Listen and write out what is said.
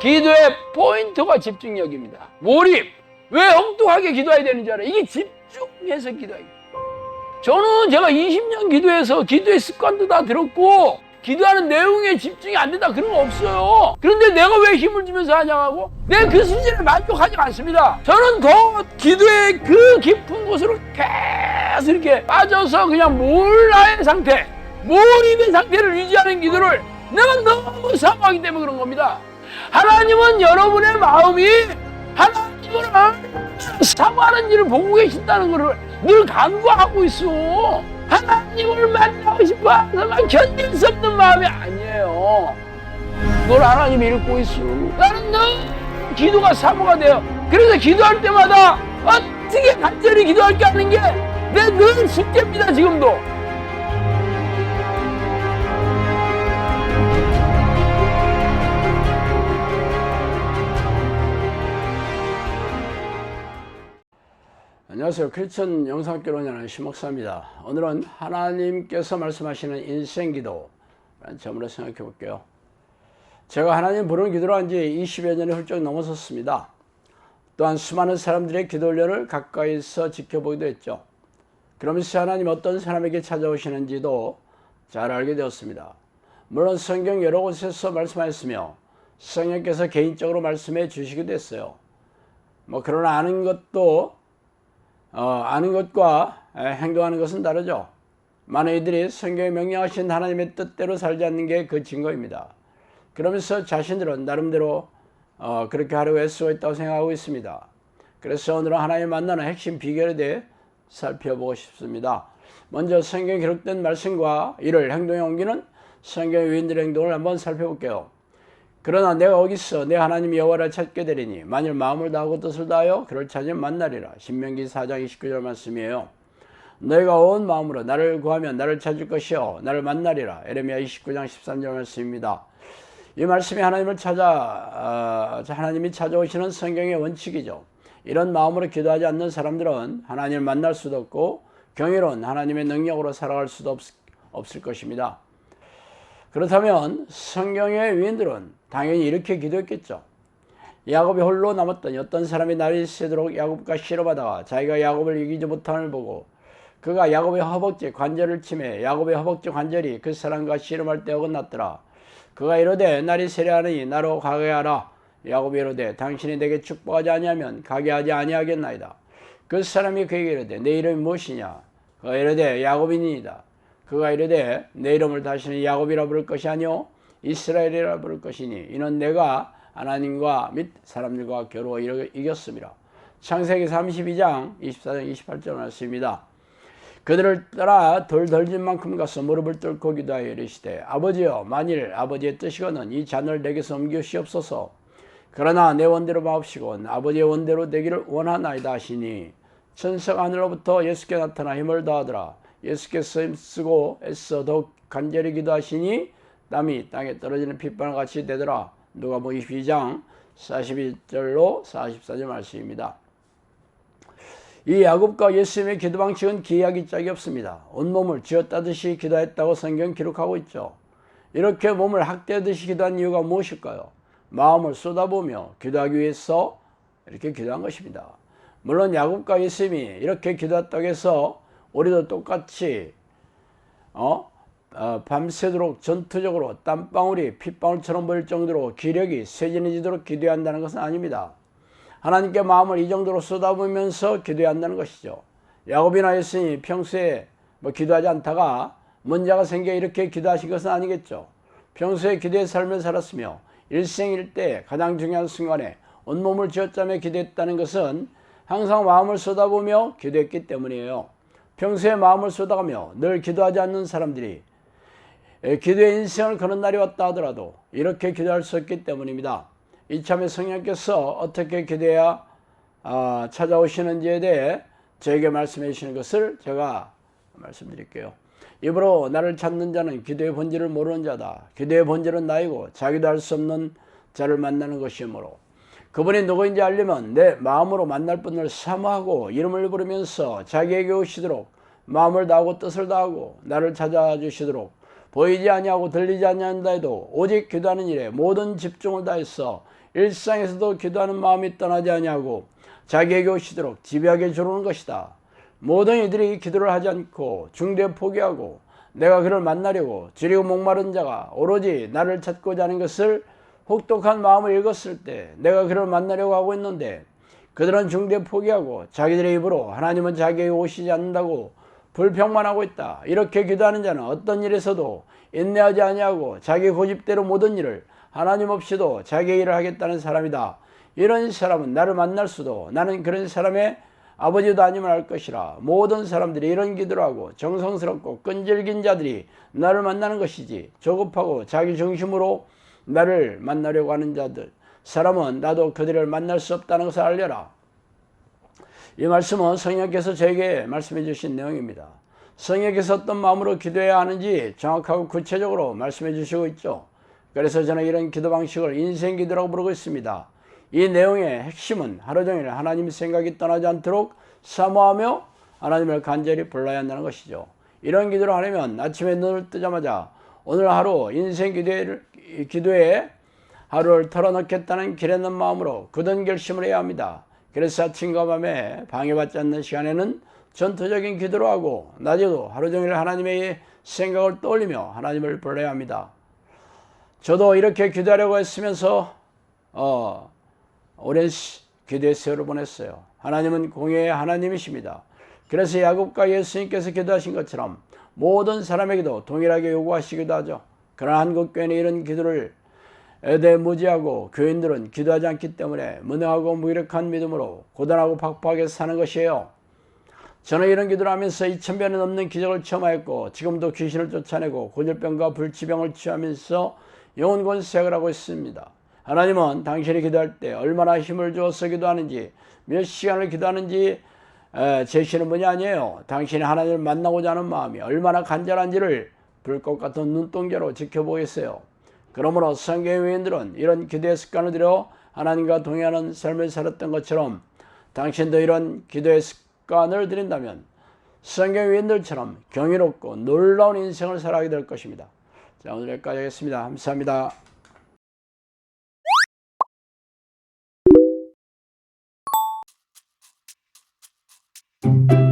기도의 포인트가 집중력입니다. 몰입. 왜 엉뚱하게 기도해야 되는 줄 알아요? 이게 집중해서 기도해야 돼요. 저는 제가 20년 기도해서 기도의 습관도 다 들었고 기도하는 내용에 집중이 안 된다 그런 거 없어요. 그런데 내가 왜 힘을 주면서 하냐고? 내 그 수준에 만족하지 않습니다. 저는 더 기도의 그 깊은 곳으로 계속 이렇게 빠져서 그냥 몰라의 상태, 몰입의 상태를 유지하는 기도를 내가 너무 사모하기 때문에 그런 겁니다. 하나님은 여러분의 마음이 하나님을 사모하는 일을 보고 계신다는 것을 늘 간구하고 있어. 하나님을 만나고 싶어 하지만 견딜 수 없는 마음이 아니에요. 널 하나님이 읽고 있어. 나는 너무 기도가 사모가 돼요. 그래서 기도할 때마다 어떻게 간절히 기도할게 하는 게 내 늘 숙제입니다, 지금도. 안녕하세요. 크리스천 영상교로 연하는 심목사입니다. 오늘은 하나님께서 말씀하시는 인생기도라는 점으로 생각해 볼게요. 제가 하나님 부르는 기도를 한 지 20여 년이 훌쩍 넘어섰습니다. 또한 수많은 사람들의 기도 훈련을 가까이서 지켜보기도 했죠. 그러면서 하나님 어떤 사람에게 찾아오시는지도 잘 알게 되었습니다. 물론 성경 여러 곳에서 말씀하였으며 성령께서 개인적으로 말씀해 주시기도 했어요. 뭐 그러나 아는 것도 어, 아는 것과 에, 행동하는 것은 다르죠. 많은 이들이 성경에 명령하신 하나님의 뜻대로 살지 않는 게 그 증거입니다. 그러면서 자신들은 나름대로 어, 그렇게 하려고 애쓰고 있다고 생각하고 있습니다. 그래서 오늘은 하나님 만나는 핵심 비결에 대해 살펴보고 싶습니다. 먼저 성경에 기록된 말씀과 이를 행동에 옮기는 성경의 위인들의 행동을 한번 살펴볼게요. 그러나 내가 어디서 내 하나님 여호와를 찾게 되리니 만일 마음을 다하고 뜻을 다하여 그를 찾으면 만나리라. 신명기 4장 29절 말씀이에요. 너희가 온 마음으로 나를 구하면 나를 찾을 것이요 나를 만나리라. 에레미야 29장 13절 말씀입니다. 이 말씀이 하나님을 찾아 어, 하나님이 찾아오시는 성경의 원칙이죠. 이런 마음으로 기도하지 않는 사람들은 하나님을 만날 수도 없고 경이로운 하나님의 능력으로 살아갈 수도 없, 없을 것입니다. 그렇다면 성경의 위인들은 당연히 이렇게 기도했겠죠. 야곱이 홀로 남았더니 어떤 사람이 날이 새도록 야곱과 씨름하다가 자기가 야곱을 이기지 못함을 보고 그가 야곱의 허벅지 관절을 치매 야곱의 허벅지 관절이 그 사람과 씨름할 때 어긋났더라. 그가 이르되 날이 세려하니 나로 가게 하라. 야곱이 이르되 당신이 내게 축복하지 아니하면 가게 하지 아니하겠나이다. 그 사람이 그에게 이르되 내 이름이 무엇이냐? 그가 이르되 야곱이니이다. 그가 이르되 내 이름을 다시는 야곱이라 부를 것이 아니요 이스라엘이라 부를 것이니 이는 내가 하나님과 및 사람들과 겨루어 이겼습니다. 창세기 32장 24장 28절 말씀입니다. 그들을 따라 돌 덜진 만큼 가서 무릎을 꿇고 기도하여 이르시되 아버지여 만일 아버지의 뜻이거든 이 잔을 내게서 옮기시옵소서 그러나 내 원대로 마옵시고 아버지의 원대로 되기를 원하나이다 하시니 천석 하늘로부터 예수께 나타나 힘을 더하더라 예수께서 힘쓰고 애써 더욱 간절히 기도하시니 땀이 땅에 떨어지는 핏방울 같이 되더라 누가 뭐 22장 41절로 44절 말씀입니다. 이 야곱과 예수님의 기도 방식은 기이하기 짝이 없습니다. 온몸을 쥐었다듯이 기도했다고 성경 기록하고 있죠. 이렇게 몸을 학대하듯이 기도한 이유가 무엇일까요? 마음을 쏟아보며 기도하기 위해서 이렇게 기도한 것입니다. 물론 야곱과 예수님이 이렇게 기도했다고 해서 우리도 똑같이 어? 어, 밤새도록 전투적으로 땀방울이 핏방울처럼 보일 정도로 기력이 쇠진해지도록 기도해야 한다는 것은 아닙니다. 하나님께 마음을 이 정도로 쏟아부으면서 기도해야 한다는 것이죠. 야곱이나 예수님이 평소에 뭐 기도하지 않다가 문제가 생겨 이렇게 기도하신 것은 아니겠죠. 평소에 기도의 삶을 살았으며 일생일 때 가장 중요한 순간에 온몸을 쥐어짜며 기도했다는 것은 항상 마음을 쏟아보며 기도했기 때문이에요. 평소에 마음을 쏟아가며 늘 기도하지 않는 사람들이 기도의 인생을 그런 날이 왔다 하더라도 이렇게 기도할 수 없기 때문입니다. 이참에 성령께서 어떻게 기도해야 아, 찾아오시는지에 대해 저에게 말씀해 주시는 것을 제가 말씀드릴게요. 입으로 나를 찾는 자는 기도의 본질을 모르는 자다. 기도의 본질은 나이고 자기도 알 수 없는 자를 만나는 것이므로 그분이 누구인지 알려면 내 마음으로 만날 분을 사모하고 이름을 부르면서 자기에게 오시도록 마음을 다하고 뜻을 다하고 나를 찾아주시도록 보이지 아니하고 들리지 아니한다 해도 오직 기도하는 일에 모든 집중을 다해서 일상에서도 기도하는 마음이 떠나지 아니하고 자기에게 오시도록 지배하게 주는 것이다. 모든 이들이 기도를 하지 않고 중대 포기하고 내가 그를 만나려고 지리고 목마른 자가 오로지 나를 찾고자 하는 것을 혹독한 마음을 읽었을 때 내가 그를 만나려고 하고 있는데 그들은 중대 포기하고 자기들의 입으로 하나님은 자기에게 오시지 않는다고 불평만 하고 있다. 이렇게 기도하는 자는 어떤 일에서도 인내하지 아니하고 자기 고집대로 모든 일을 하나님 없이도 자기 일을 하겠다는 사람이다. 이런 사람은 나를 만날 수도 나는 그런 사람의 아버지도 아니면 알 것이라 모든 사람들이 이런 기도를 하고 정성스럽고 끈질긴 자들이 나를 만나는 것이지 조급하고 자기 중심으로 나를 만나려고 하는 자들 사람은 나도 그들을 만날 수 없다는 것을 알려라. 이 말씀은 성령께서 저에게 말씀해 주신 내용입니다. 성령께서 어떤 마음으로 기도해야 하는지 정확하고 구체적으로 말씀해 주시고 있죠. 그래서 저는 이런 기도 방식을 인생 기도라고 부르고 있습니다. 이 내용의 핵심은 하루 종일 하나님 생각이 떠나지 않도록 사모하며 하나님을 간절히 불러야 한다는 것이죠. 이런 기도를 하려면 아침에 눈을 뜨자마자 오늘 하루 인생 기도에, 기도에 하루를 털어넣겠다는 길에는 마음으로 굳은 결심을 해야 합니다. 그래서 아침과 밤에 방해받지 않는 시간에는 전투적인 기도를 하고 낮에도 하루 종일 하나님의 생각을 떠올리며 하나님을 불러야 합니다. 저도 이렇게 기도하려고 했으면서 어, 오랜 기도의 세월을 보냈어요. 하나님은 공의의 하나님이십니다. 그래서 야곱과 예수님께서 기도하신 것처럼 모든 사람에게도 동일하게 요구하시기도 하죠. 그러나 한국 교회는 이런 기도를 애대무지하고 교인들은 기도하지 않기 때문에 무능하고 무기력한 믿음으로 고단하고 팍팍하게 사는 것이에요. 저는 이런 기도를 하면서 2000배는 넘는 기적을 체험하였고 지금도 귀신을 쫓아내고 고질병과 불치병을 취하면서 영혼 권세를 하고 있습니다. 하나님은 당신이 기도할 때 얼마나 힘을 주어서 기도하는지 몇 시간을 기도하는지 제시는 분이 아니에요. 당신이 하나님을 만나고자 하는 마음이 얼마나 간절한지를 불꽃 같은 눈동자로 지켜보겠어요. 그러므로 성경 위인들은 이런 기도의 습관을 들여 하나님과 동행하는 삶을 살았던 것처럼 당신도 이런 기도의 습관을 들인다면 성경 위인들처럼 경이롭고 놀라운 인생을 살아가게 될 것입니다. 자, 오늘 여기까지 하겠습니다. 감사합니다. thank